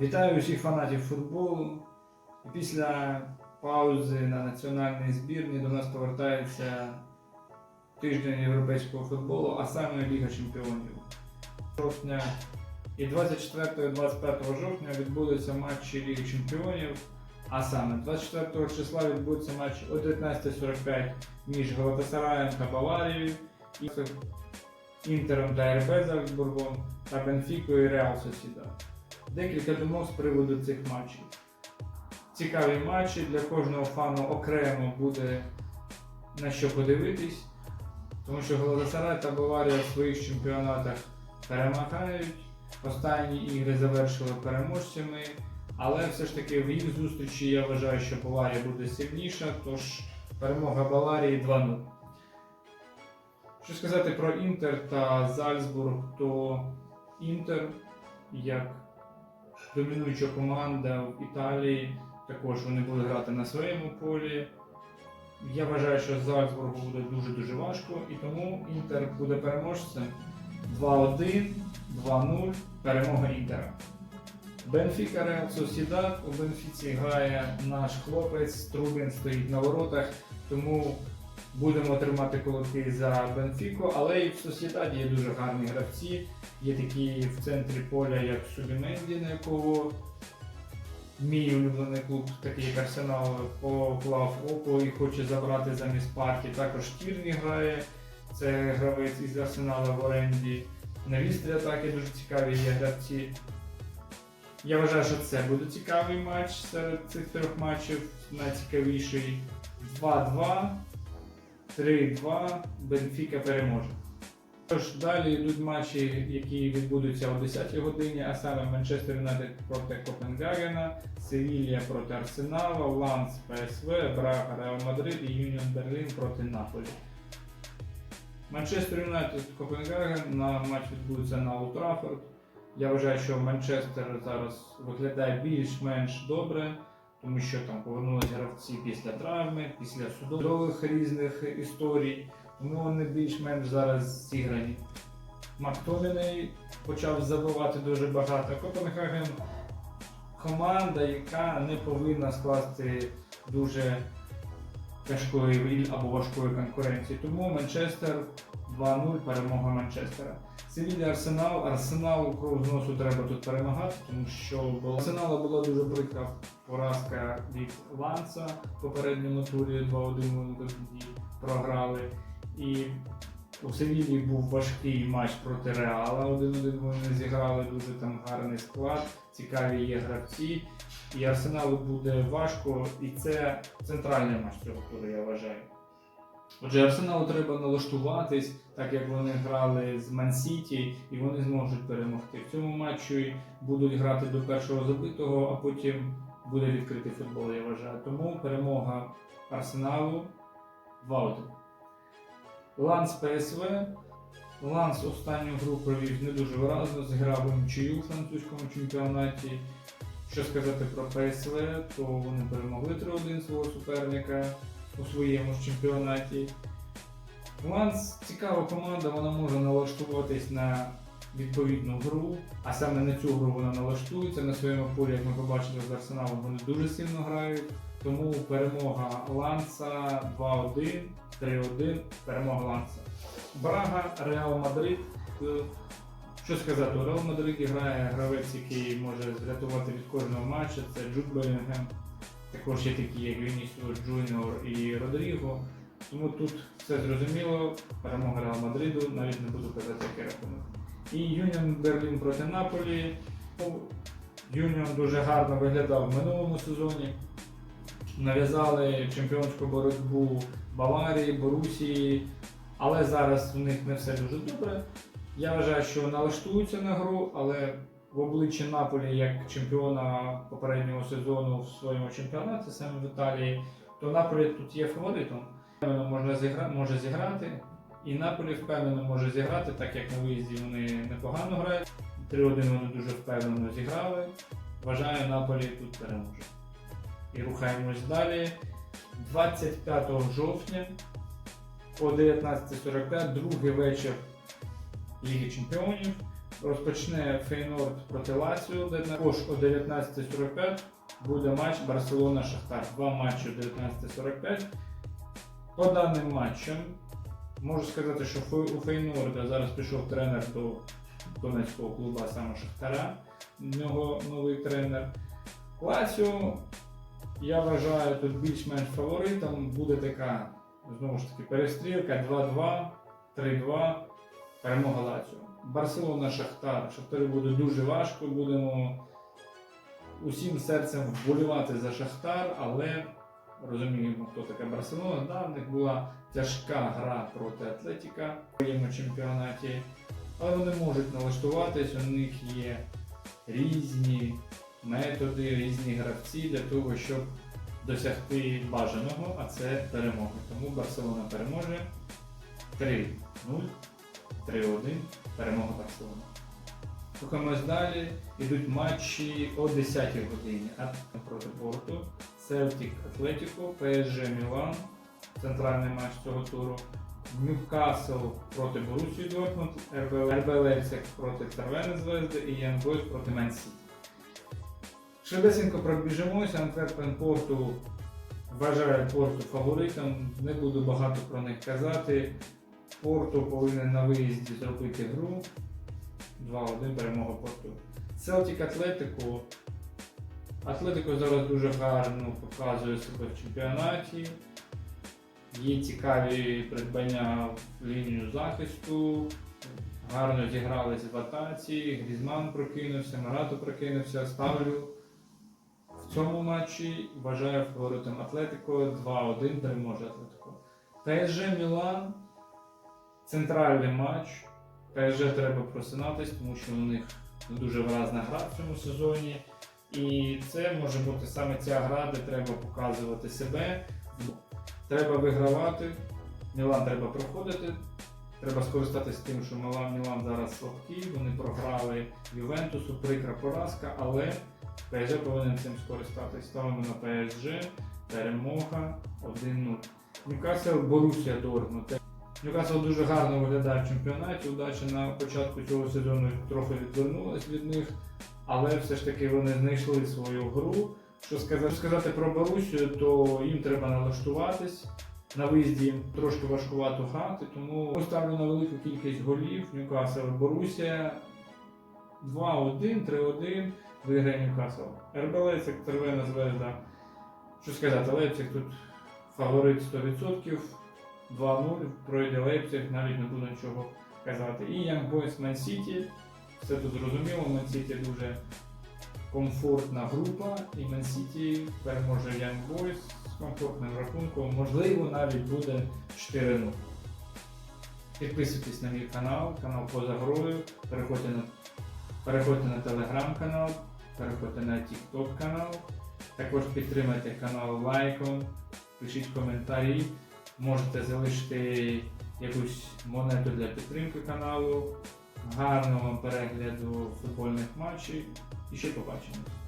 Вітаю усіх фанатів футболу. Після паузи на національній збірні до нас повертається тиждень європейського футболу, а саме Ліга Чемпіонів. Жовтня і 24-25 жовтня відбудуться матчі Ліги Чемпіонів. А саме 24 числа відбудеться матч о 19.45 між Галатасараєм та Баварією, і Інтером та РБ Зальцбургом та Бенфікою і Реал Сосідад. Декілька думок з приводу цих матчів. Цікаві матчі для кожного фану окремо буде на що подивитись, тому що Галатасарай та Баварія в своїх чемпіонатах перемагають. Останні ігри завершили переможцями, але все ж таки в їх зустрічі я вважаю, що Баварія буде сильніша, тож перемога Баварії 2-0. Що сказати про Інтер та Зальцбург, то Інтер як домінуюча команда в Італії, також вони будуть грати на своєму полі. Я вважаю, що Зальцбургу буде дуже-дуже важко, і тому Інтер буде переможцем 2-1, 2-0, перемога Інтера. Бенфіка Реал Сосідат. У Бенфіці грає наш хлопець, Трубін стоїть на воротах, тому будемо тримати кулаки за Бенфіку, але і в Сосідаді є дуже гарні гравці. Є такі в центрі поля, як Суліменді, на якого мій улюблений клуб, такий як Арсенал, поклав око і хоче забрати замість партії. Також Тірні грає, це гравець із Арсенала в оренді. На вістрі атаки дуже цікаві є гравці. Я вважаю, що це буде цікавий матч серед цих трьох матчів. Найцікавіший 2-2, 3-2, Бенфіка переможе. Тож далі йдуть матчі, які відбудуться о 10-й годині, а саме Манчестер Юнайтед проти Копенгагена, Севілія проти Арсенала, Ланс ПСВ, Брага Реал Мадрид і Юніон Берлін проти Наполі. Манчестер Юнайтед Копенгаген на матч відбудеться на Олд Траффорд. Я вважаю, що Манчестер зараз виглядає більш-менш добре, тому що там повернулися гравці після травми, після судових різних історій. Тому вони більш-менш зараз зіграні. Мактоміней почав забивати дуже багато. Копенгаген команда, яка не повинна скласти дуже тяжкої або важкої конкуренції. Тому Манчестер 2-0 перемога Манчестера. Севілля Арсенал. Арсенал кров з носу треба тут перемагати, тому що у Арсенала була дуже прикра поразка від Ланса в попередньому турі 2-1 вони програли. І у Севілії був важкий матч проти Реала. Один-один вони зіграли дуже там гарний склад, цікаві є гравці. І Арсеналу буде важко, і це центральний матч цього туру, я вважаю. Отже, Арсеналу треба налаштуватись, так як вони грали з Ман-Сіті, і вони зможуть перемогти. В цьому матчі будуть грати до першого забитого, а потім буде відкритий футбол, я вважаю. Тому перемога Арсеналу 2-1. Ланс ПСВ. Ланс останню гру провів не дуже виразно, зіграв у нічию у французькому чемпіонаті. Що сказати про ПСВ, то вони перемогли 3-1 свого суперника у своєму ж чемпіонаті. Ланс цікава команда, вона може налаштуватись на відповідну гру, а саме на цю гру вона налаштується. На своєму полі, як ми побачили з Арсеналом, вони дуже сильно грають. Тому перемога Ланса 2-1, 3-1, перемога Ланса. Брага, Реал Мадрид. Е, Що сказати, у Реал Мадриді грає гравець, який може зрятувати від кожного матчу. Це Джуд Белінгем. Також є такі, як Вінісіо Джуніор і Родріго. Тому тут все зрозуміло. Перемога Реал Мадриду, навіть не буду казати, який рахунок. І Юніон Берлін проти Наполі. Ну, Юніон дуже гарно виглядав в минулому сезоні. Нав'язали чемпіонську боротьбу Баварії, Борусії, але зараз в них не все дуже добре. Я вважаю, що налаштуються на гру, але в обличчі Наполі як чемпіона попереднього сезону в своєму чемпіонаті, саме в Італії, то Наполі тут є фаворитом. Можна зігра... може зіграти. І Наполі впевнено може зіграти, так як на виїзді вони непогано грають. 3-1 вони дуже впевнено зіграли. Вважаю, Наполі тут переможе. І рухаємось далі. 25 жовтня о 19.45, другий вечір Ліги Чемпіонів. Розпочне Фейнорд проти Лаціо, де також о 19.45 буде матч Барселона-Шахтар. Два матчі о 19.45. По даним матчам можу сказати, що у Фейнорда зараз пішов тренер до донецького клуба саме Шахтара. В нього новий тренер. Лаціо, я вважаю, тут більш-менш фаворитом. Буде така, знову ж таки, перестрілка 2-2, 3-2, перемога Лаціо. Барселона Шахтар. Шахтарю буде дуже важко. Будемо усім серцем вболівати за Шахтар, але розуміємо, хто така Барселона. Да, в них була тяжка гра проти Атлетіка в своєму чемпіонаті, але вони можуть налаштуватись, у них є різні методи, різні гравці для того, щоб досягти бажаного, а це перемога. Тому Барселона переможе 3-0, 3-1, перемога Барселони. Рухаємось далі. Ідуть матчі о 10-й годині. Атлетико проти Порту, Селтік Атлетіко, ПСЖ Мілан, центральний матч цього туру. Ньюкасл проти Борусії Дортмунд, РБ, Лейпциг проти Цервени Звезди і Ян проти Менсіті. Швидесенько пробіжимося, Антверпен Порту вважає Порту фаворитом, не буду багато про них казати. Порту повинен на виїзді зробити гру. 2-1 перемога Порту. Селтік Атлетико. Атлетико зараз дуже гарно показує себе в чемпіонаті. Є цікаві придбання в лінію захисту. Гарно зігрались в атаці. Грізман прокинувся, Марато прокинувся. Ставлю в цьому матчі. Вважаю фаворитом Атлетико 2-1 переможе Атлетико. ПСЖ Мілан. Центральний матч. ПСЖ треба просинатись, тому що у них дуже виразна гра в цьому сезоні. І це може бути саме ця гра, де треба показувати себе. Треба вигравати. Мілан треба проходити. Треба скористатися тим, що Мілан, Мілан зараз слабкий, вони програли Ювентусу, прикра поразка, але ПСЖ повинен цим скористатись. Ставимо на ПСЖ, перемога 1-0. Ньюкасл Борусія Дортмунд. Ньюкасл дуже гарно виглядає в чемпіонаті. Удача на початку цього сезону трохи відвернулась від них, але все ж таки вони знайшли свою гру. Що сказати, про Борусію, то їм треба налаштуватись. На виїзді їм трошки важкувато грати, тому поставлю на велику кількість голів. Ньюкасл Борусія 2-1, 3-1 виграє Ньюкасл. РБ Лейпциг, Червона звезда. Що сказати, Лейпциг тут фаворит 100%. 2-0, пройде Лейпциг, навіть не буду нічого казати. І Young Boys Man City. Все тут зрозуміло, Man City дуже комфортна група, і Man City переможе Young Boys з комфортним рахунком. Можливо, навіть буде 4-0. Підписуйтесь на мій канал, канал поза грою, переходьте на, переходьте на телеграм-канал, переходьте на TikTok канал. Також підтримайте канал лайком, пишіть коментарі. Можете залишити якусь монету для підтримки каналу. Гарного вам перегляду футбольних матчів і ще побачимось.